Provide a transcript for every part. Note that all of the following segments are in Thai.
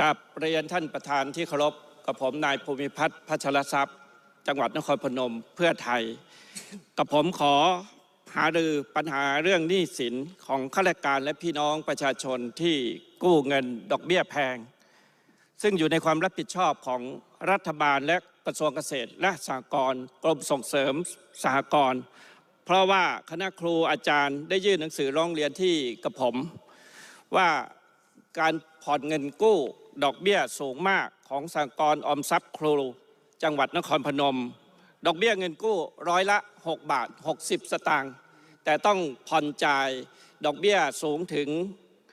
กับเรียนท่านประธานที่เคารพกับผมนายภูมิพัฒน์พัชรทรัพย์ จังหวัดนครพนมเพื่อไทย กับผมขอหารือปัญหาเรื่องหนี้สินของข้าราชการและพี่น้องประชาชนที่กู้เงินดอกเบี้ยแพง ซึ่งอยู่ในความรับผิดชอบของรัฐบาลและกระทรวงเกษตรและสหกรณ์กรมส่งเสริมสหกรณ์เพราะว่าคณะครูอาจารย์ได้ยื่นหนังสือร้องเรียนที่กับผม ว่าการผ่อนเงินกู้ ดอกเบี้ยสูงมากของสหกรณ์ออมทรัพย์ครู จังหวัดนครพนม ดอกเบี้ยเงินกู้ร้อยละ 6 บาท 60 สตางค์แต่ต้องผ่อนจ่ายดอกเบี้ยสูงถึง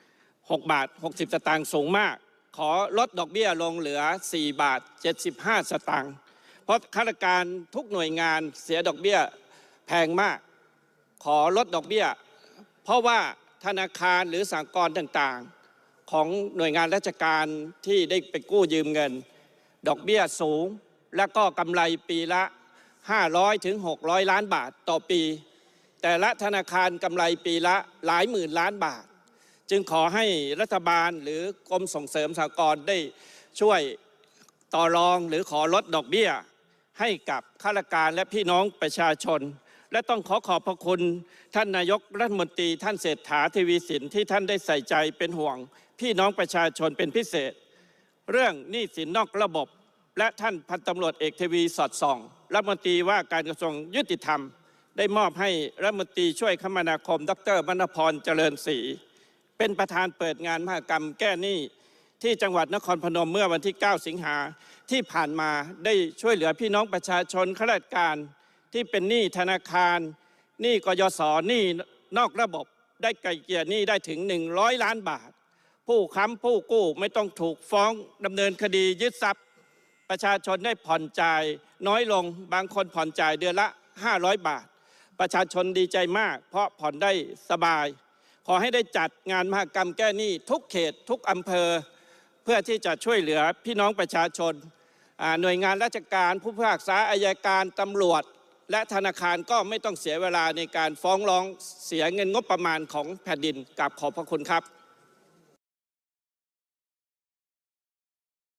6 บาท 60 สตางค์สูงมาก ขอลดดอกเบี้ยลงเหลือ 4 บาท 75 สตางค์เพราะข้าราชการทุกหน่วยงานเสียดอกเบี้ยแพงมาก ขอลดดอกเบี้ย เพราะว่าธนาคารหรือสหกรณ์ต่างๆ ของหน่วยงานราชการที่ได้ไปกู้ยืมเงิน ดอกเบี้ยสูง และก็กำไรปีละ 500ถึง600 ล้านบาทต่อปี แต่ละธนาคารกำไรปีละหลายหมื่นล้านบาท จึงขอให้รัฐบาลหรือกรมส่งเสริมสหกรณ์ได้ช่วยต่อรองหรือขอลดดอกเบี้ย ให้กับข้าราชการและพี่น้องประชาชน และต้องขอขอบพระคุณท่านนายกรัฐมนตรี ท่านเศรษฐาทวีสินที่ท่านได้ใส่ใจเป็นห่วง พี่น้องประชาชนเป็นพิเศษ เรื่องหนี้สินนอกระบบ และท่านพันตำรวจเอกทวีสอดส่องรัฐมนตรีว่าการกระทรวงยุติธรรม ได้มอบให้รัฐมนตรีช่วยคมนาคม ดรมณพรเจริญศรีเป็นประธานเปิดงานมหกรรมแก้หนี้ที่จังหวัดนครพนมเมื่อวันที่ 9 สิงหาที่ผ่านมาได้ช่วยเหลือพี่น้องประชาชนข้าราชการ ที่เป็นหนี้ธนาคารหนี้กยศหนี้นอกระบบได้ไกลเกลี่ยหนี้ได้ถึง 100 ล้านบาท ผู้ค้ำผู้กู้ไม่ต้องถูกฟ้องดำเนินคดียึดทรัพย์ ประชาชนได้ผ่อนจ่ายน้อยลงบางคนผ่อนจ่ายเดือนละ 500 บาท ประชาชนดีใจมาก เพราะผ่อนได้สบาย ขอให้ได้จัดงานมหกรรมแก้หนี้ทุกเขตทุกอำเภอ เพื่อที่จะช่วยเหลือพี่น้องประชาชนหน่วยงานราชการผู้พิพากษาอายการตำรวจ และธนาคารก็ไม่ต้องเสียเวลาในการฟ้องร้องเสียเงินงบประมาณของแผ่นดินกับขอบพระคุณครับ